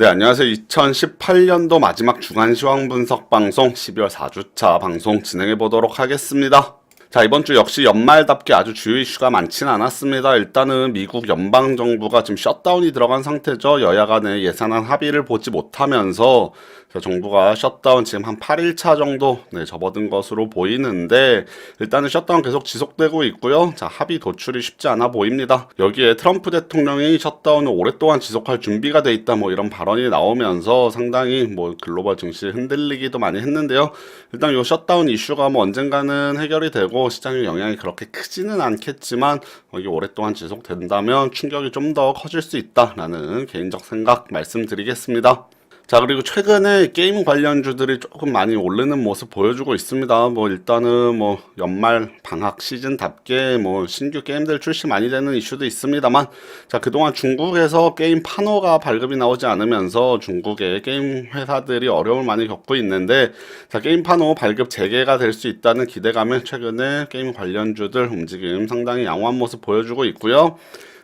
네, 안녕하세요. 2018년도 마지막 주간 시황 분석 방송 12월 4주차 방송 진행해 보도록 하겠습니다. 자, 이번 주 역시 연말답게 아주 주요 이슈가 많지는 않았습니다. 일단은 미국 연방정부가 지금 셧다운이 들어간 상태죠. 여야 간의 예산안 합의를 보지 못하면서 정부가 셧다운 지금 한 8일차 정도 네, 접어든 것으로 보이는데 일단은 셧다운 계속 지속되고 있고요. 자, 합의 도출이 쉽지 않아 보입니다. 여기에 트럼프 대통령이 셧다운을 오랫동안 지속할 준비가 돼 있다 뭐 이런 발언이 나오면서 상당히 뭐 글로벌 증시 흔들리기도 많이 했는데요. 일단 요 셧다운 이슈가 뭐 언젠가는 해결이 되고 시장의 영향이 그렇게 크지는 않겠지만 이게 오랫동안 지속된다면 충격이 좀 더 커질 수 있다라는 개인적 생각 말씀드리겠습니다. 자, 그리고 최근에 게임 관련주들이 조금 많이 오르는 모습 보여주고 있습니다. 뭐, 일단은 뭐, 연말 방학 시즌답게 뭐, 신규 게임들 출시 많이 되는 이슈도 있습니다만, 자, 그동안 중국에서 게임 판호가 발급이 나오지 않으면서 중국의 게임 회사들이 어려움을 많이 겪고 있는데, 자, 게임 판호 발급 재개가 될 수 있다는 기대감에 최근에 게임 관련주들 움직임 상당히 양호한 모습 보여주고 있고요.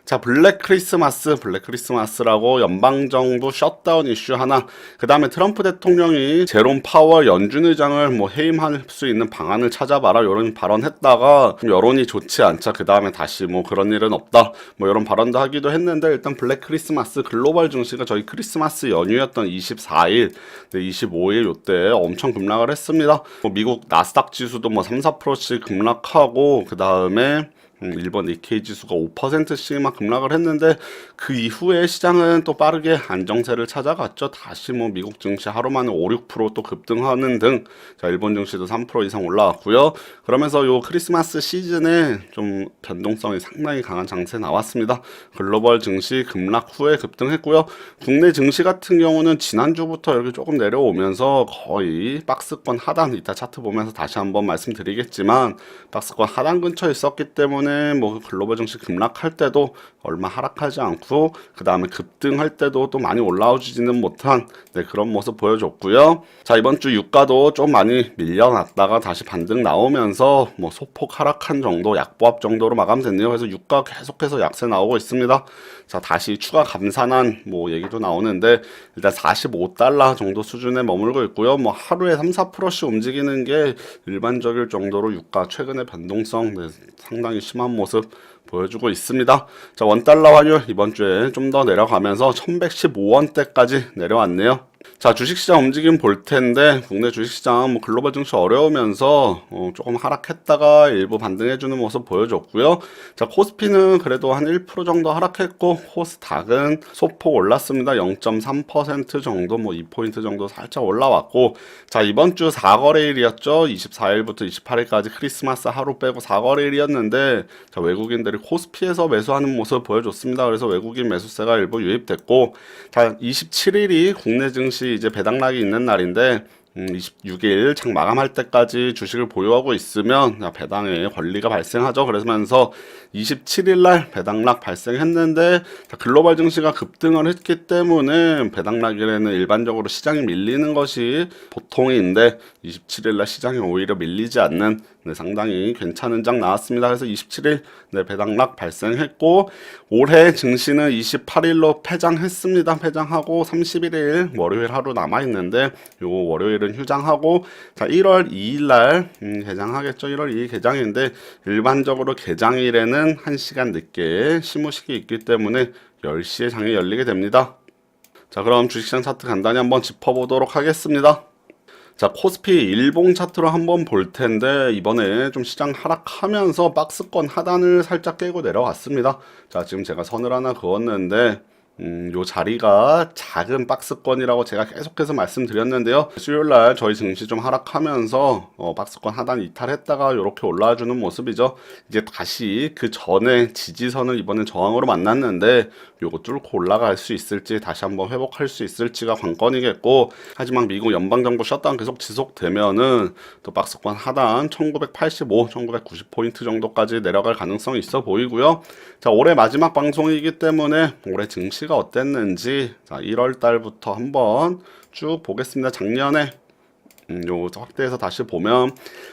자, 블랙 크리스마스, 블랙 크리스마스라고 연방정부 셧다운 이슈 하나, 그 다음에 트럼프 대통령이 제롬 파월 연준 의장을 뭐 해임할 수 있는 방안을 찾아봐라, 이런 발언했다가 여론이 좋지 않자, 그 다음에 다시 뭐 그런 일은 없다, 뭐 이런 발언도 하기도 했는데, 일단 블랙 크리스마스 글로벌 증시가 저희 크리스마스 연휴였던 24일, 네, 25일 요때 엄청 급락을 했습니다. 뭐 미국 나스닥 지수도 뭐 3, 4%씩 급락하고, 그 다음에 음, 일본 니케이 지수가 5%씩 막 급락을 했는데 그 이후에 시장은 또 빠르게 안정세를 찾아갔죠. 다시 뭐 미국 증시 하루 만에 5, 6%또 급등하는 등 자, 일본 증시도 3% 이상 올라왔고요. 그러면서 요 크리스마스 시즌에 좀 변동성이 상당히 강한 장세 나왔습니다. 글로벌 증시 급락 후에 급등했고요. 국내 증시 같은 경우는 지난주부터 이렇게 조금 내려오면서 거의 박스권 하단 이따 차트 보면서 다시 한번 말씀드리겠지만 박스권 하단 근처에 있었기 때문에 때문에 뭐 글로벌 증시 급락할 때도 얼마 하락하지 않고 그 다음에 급등할 때도 또 많이 올라오지는 못한 네, 그런 모습 보여줬고요. 자 이번 주 유가도 좀 많이 밀려났다가 다시 반등 나오면서 뭐 소폭 하락한 정도 약보합 정도로 마감됐네요. 그래서 유가 계속해서 약세 나오고 있습니다. 자 다시 추가 감산한 뭐 얘기도 나오는데 일단 45달러 정도 수준에 머물고 있고요. 뭐 하루에 3, 4%씩 움직이는 게 일반적일 정도로 유가 최근의 변동성 네, 상당히 심 모습 보여주고 있습니다. 자, 원달러 환율 이번 주에 좀 더 내려가면서 1115원대까지 내려왔네요. 자, 주식시장 움직임 볼 텐데, 국내 주식시장 뭐 글로벌 증시 어려우면서 어, 조금 하락했다가 일부 반등해주는 모습 보여줬고요. 자, 코스피는 그래도 한 1% 정도 하락했고, 코스닥은 소폭 올랐습니다. 0.3% 정도, 뭐 2포인트 정도 살짝 올라왔고, 자, 이번 주 4거래일이었죠. 24일부터 28일까지 크리스마스 하루 빼고 4거래일이었는데, 자, 외국인들이 코스피에서 매수하는 모습 보여줬습니다. 그래서 외국인 매수세가 일부 유입됐고, 자, 27일이 국내 증시 이제 배당락이 있는 날인데 음, 26일 장 마감할 때까지 주식을 보유하고 있으면 배당에 권리가 발생하죠. 그러면서 27일 날 배당락 발생했는데 글로벌 증시가 급등을 했기 때문에 배당락일에는 일반적으로 시장이 밀리는 것이 보통인데 27일 날 시장이 오히려 밀리지 않는 네, 상당히 괜찮은 장 나왔습니다. 그래서 27일 네, 배당락 발생했고 올해 증시는 28일로 폐장했습니다. 폐장하고 31일 월요일 하루 남아 있는데 요 월요일 은 휴장하고 자 1월 2일 날 음, 개장하겠죠. 1월 2일 개장인데 일반적으로 개장일에는 1시간 늦게 시무식이 있기 때문에 10시에 장이 열리게 됩니다. 자 그럼 주식시장 차트 간단히 한번 짚어보도록 하겠습니다. 자, 코스피 일봉 차트로 한번 볼 텐데, 이번에 좀 시장 하락하면서 박스권 하단을 살짝 깨고 내려왔습니다. 자, 지금 제가 선을 하나 그었는데, 음, 요 자리가 작은 박스권이라고 제가 계속해서 말씀드렸는데요. 수요일 날 저희 증시 좀 하락하면서 어, 박스권 하단 이탈했다가 이렇게 올라와 주는 모습이죠. 이제 다시 그 전에 지지선을 이번엔 저항으로 만났는데 요거 뚫고 올라갈 수 있을지 다시 한번 회복할 수 있을지가 관건이겠고 하지만 미국 연방 정부 셧다운 계속 지속되면은 또 박스권 하단 1985, 1990 포인트 정도까지 내려갈 가능성이 있어 보이고요. 자, 올해 마지막 방송이기 때문에 올해 증시 가 어땠는지 자, 1월 달부터 한번 쭉 보겠습니다. 작년에 음, 요 확대해서 다시 보면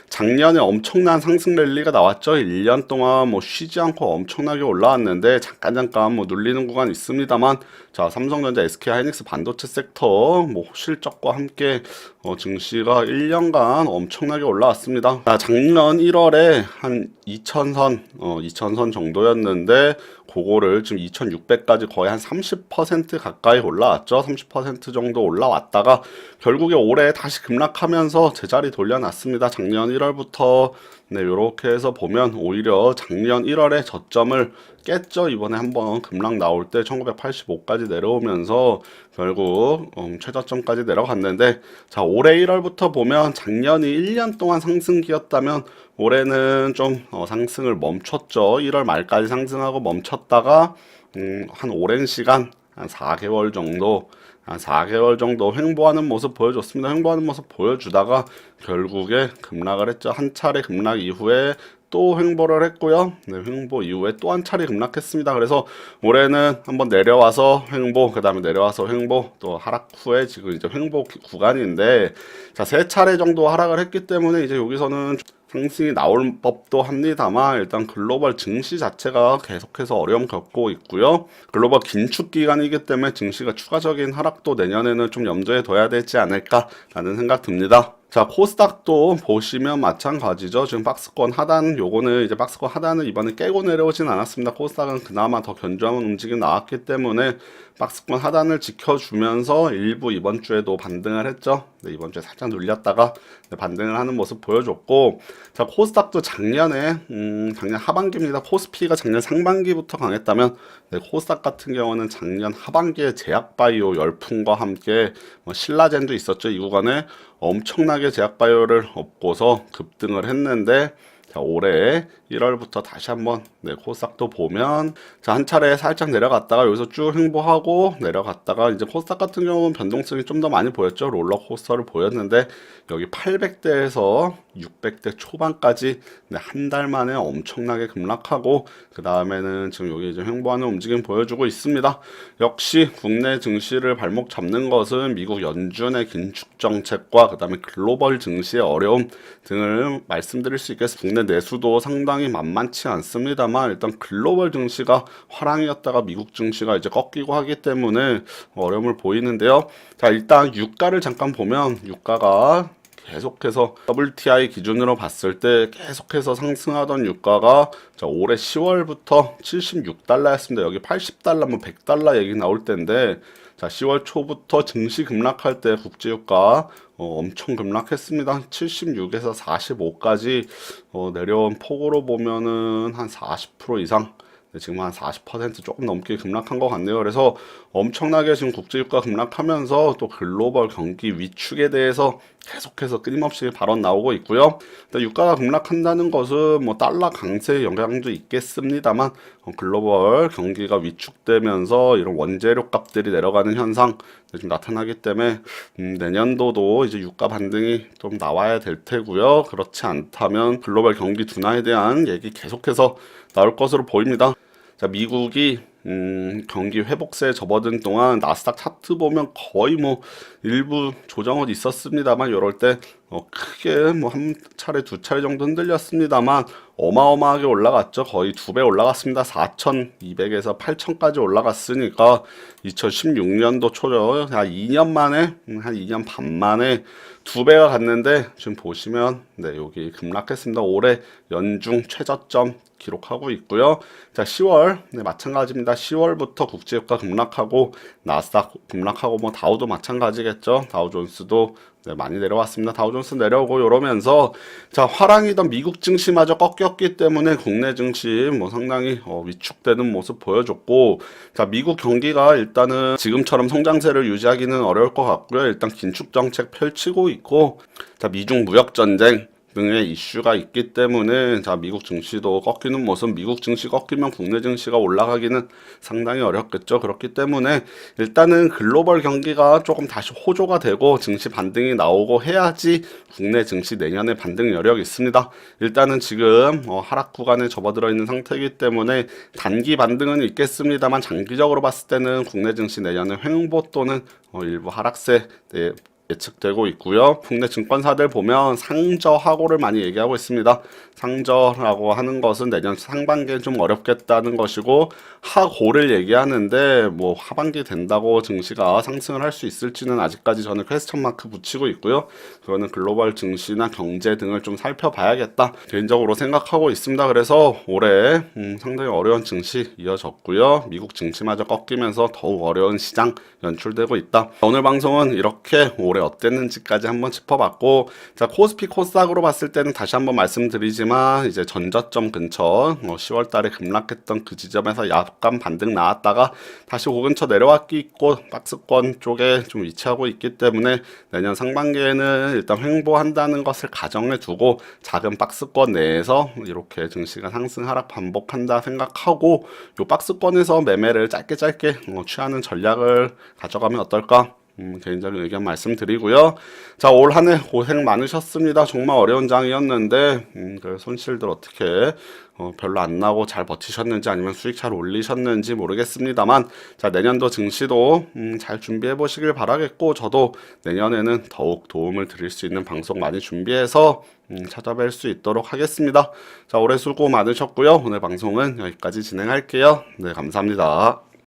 작년에 엄청난 상승 랠리가 나왔죠. 1년 동안 뭐 쉬지 않고 엄청나게 올라왔는데 잠깐 잠깐 뭐 눌리는 구간 있습니다만 자 삼성전자, SK 하이닉스 반도체 섹터 뭐 실적과 함께 어, 증시가 1년간 엄청나게 올라왔습니다. 자, 작년 1월에 한 2,000선, 어, 2,000선 정도였는데 그거를 지금 2,600까지 거의 한 30% 가까이 올라왔죠. 30% 정도 올라왔다가 결국에 올해 다시 급락하면서 제자리 돌려놨습니다. 작년 1월부터 네, 요렇게 해서 보면 오히려 작년 1월에 저점을 깼죠. 이번에 한번 급락 나올 때 1985까지 내려오면서 결국 음, 최저점까지 내려갔는데 자, 올해 1월부터 보면 작년이 1년 동안 상승기였다면 올해는 좀 어, 상승을 멈췄죠. 1월 말까지 상승하고 멈췄 다가 음, 한 오랜 시간 한 4개월 정도 한 4개월 정도 횡보하는 모습 보여줬습니다. 횡보하는 모습 보여주다가 결국에 급락을 했죠. 한 차례 급락 이후에 또 횡보를 했고요. 네, 횡보 이후에 또 한 차례 급락했습니다. 그래서 올해는 한번 내려와서 횡보, 그 다음에 내려와서 횡보, 또 하락 후에 지금 이제 횡보 기- 구간인데, 자, 세 차례 정도 하락을 했기 때문에 이제 여기서는 상승이 나올 법도 합니다만 일단 글로벌 증시 자체가 계속해서 어려움 겪고 있고요. 글로벌 긴축 기간이기 때문에 증시가 추가적인 하락도 내년에는 좀 염두에 둬야 되지 않을까라는 생각 듭니다. 자, 코스닥도 보시면 마찬가지죠. 지금 박스권 하단, 요거는 이제 박스권 하단을 이번에 깨고 내려오진 않았습니다. 코스닥은 그나마 더 견조한 움직임 나왔기 때문에 박스권 하단을 지켜주면서 일부 이번 주에도 반등을 했죠. 네, 이번 주에 살짝 눌렸다가 네, 반등을 하는 모습 보여줬고, 자, 코스닥도 작년에, 음, 작년 하반기입니다. 코스피가 작년 상반기부터 강했다면, 네, 코스닥 같은 경우는 작년 하반기에 제약바이오 열풍과 함께 뭐 신라젠도 있었죠. 이 구간에 엄청나게 제약바이오를 업고서 급등을 했는데, 자, 올해 1월부터 다시 한번 네, 코스닥도 보면 자, 한 차례 살짝 내려갔다가 여기서 쭉 횡보하고 내려갔다가 이제 코스닥 같은 경우는 변동성이 좀 더 많이 보였죠. 롤러코스터를 보였는데 여기 800대에서 600대 초반까지 네, 한달 만에 엄청나게 급락하고 그 다음에는 지금 여기 이제 횡보하는 움직임 보여주고 있습니다. 역시 국내 증시를 발목 잡는 것은 미국 연준의 긴축 정책과 그 다음에 글로벌 증시의 어려움 등을 말씀드릴 수 있겠습니다. 국내 내수도 상당히 만만치 않습니다만 일단 글로벌 증시가 화랑이었다가 미국 증시가 이제 꺾이고 하기 때문에 어려움을 보이는데요. 자 일단 유가를 잠깐 보면 유가가 계속해서 WTI 기준으로 봤을 때 계속해서 상승하던 유가가 자, 올해 10월부터 76달러였습니다. 여기 80달러, 뭐 100달러 얘기 나올 때인데 자, 10월 초부터 증시 급락할 때 국제유가 어, 엄청 급락했습니다. 76에서 45까지 어, 내려온 폭으로 보면은 한 40% 이상 네, 지금 한 40% 조금 넘게 급락한 것 같네요. 그래서 엄청나게 지금 국제유가 급락하면서 또 글로벌 경기 위축에 대해서 계속해서 끊임없이 발언 나오고 있고요. 유가가 급락한다는 것은 뭐 달러 강세 영향도 있겠습니다만 어, 글로벌 경기가 위축되면서 이런 원재료 값들이 내려가는 현상 좀 나타나기 때문에 음, 내년도도 이제 유가 반등이 좀 나와야 될 테고요. 그렇지 않다면 글로벌 경기 둔화에 대한 얘기 계속해서 나올 것으로 보입니다. 자, 미국이 음, 경기 회복세에 접어든 동안 나스닥 차트 보면 거의 뭐 일부 조정은 있었습니다만 이럴 때 어, 크게 뭐 한 차례 두 차례 정도 흔들렸습니다만 어마어마하게 올라갔죠. 거의 두 배 올라갔습니다. 4,200에서 8,000까지 올라갔으니까 2016년도 초죠. 한 2년 만에 음, 한 2년 반 만에 두 배가 갔는데 지금 보시면 네 여기 급락했습니다. 올해 연중 최저점 기록하고 있고요. 자 10월 네 마찬가지입니다. 10월부터 국제유가 급락하고 나스닥 급락하고 뭐 다우도 마찬가지겠죠. 다우존스도 네, 많이 내려왔습니다. 다우존스 내려오고 이러면서 자 화랑이던 미국 증시마저 꺾였기 때문에 국내 증시 뭐 상당히 어, 위축되는 모습 보여줬고 자 미국 경기가 일단은 지금처럼 성장세를 유지하기는 어려울 것 같고요. 일단 긴축 정책 펼치고 있고 자 미중 무역 전쟁 등의 이슈가 있기 때문에 자 미국 증시도 꺾이는 모습 미국 증시 꺾이면 국내 증시가 올라가기는 상당히 어렵겠죠. 그렇기 때문에 일단은 글로벌 경기가 조금 다시 호조가 되고 증시 반등이 나오고 해야지 국내 증시 내년에 반등 여력이 있습니다. 일단은 지금 어, 하락 구간에 접어들어 있는 상태이기 때문에 단기 반등은 있겠습니다만 장기적으로 봤을 때는 국내 증시 내년에 횡보 또는 어, 일부 하락세 네, 예측되고 있고요. 국내 증권사들 보면 상저하고를 많이 얘기하고 있습니다. 상저라고 하는 것은 내년 상반기에 좀 어렵겠다는 것이고 하고를 얘기하는데 뭐 하반기 된다고 증시가 상승을 할 수 있을지는 아직까지 저는 퀘스천 마크 붙이고 있고요. 그거는 글로벌 증시나 경제 등을 좀 살펴봐야겠다 개인적으로 생각하고 있습니다. 그래서 올해 음, 상당히 어려운 증시 이어졌고요. 미국 증시마저 꺾이면서 더욱 어려운 시장 연출되고 있다. 오늘 방송은 이렇게 올해 어땠는지까지 한번 짚어봤고 자 코스피 코스닥으로 봤을 때는 다시 한번 말씀드리지만 이제 전저점 근처 뭐 10월달에 급락했던 그 지점에서 약간 반등 나왔다가 다시 그 근처 내려왔기 있고 박스권 쪽에 좀 위치하고 있기 때문에 내년 상반기에는 일단 횡보한다는 것을 가정해 두고 작은 박스권 내에서 이렇게 증시가 상승 하락 반복한다 생각하고 요 박스권에서 매매를 짧게 짧게 어, 취하는 전략을 가져가면 어떨까? 음, 개인적인 의견 말씀드리고요. 자, 올 한 해 고생 많으셨습니다. 정말 어려운 장이었는데, 음, 그 손실들 어떻게, 어, 별로 안 나고 잘 버티셨는지 아니면 수익 잘 올리셨는지 모르겠습니다만, 자, 내년도 증시도, 음, 잘 준비해 보시길 바라겠고, 저도 내년에는 더욱 도움을 드릴 수 있는 방송 많이 준비해서, 음, 찾아뵐 수 있도록 하겠습니다. 자, 올해 수고 많으셨고요. 오늘 방송은 여기까지 진행할게요. 네, 감사합니다.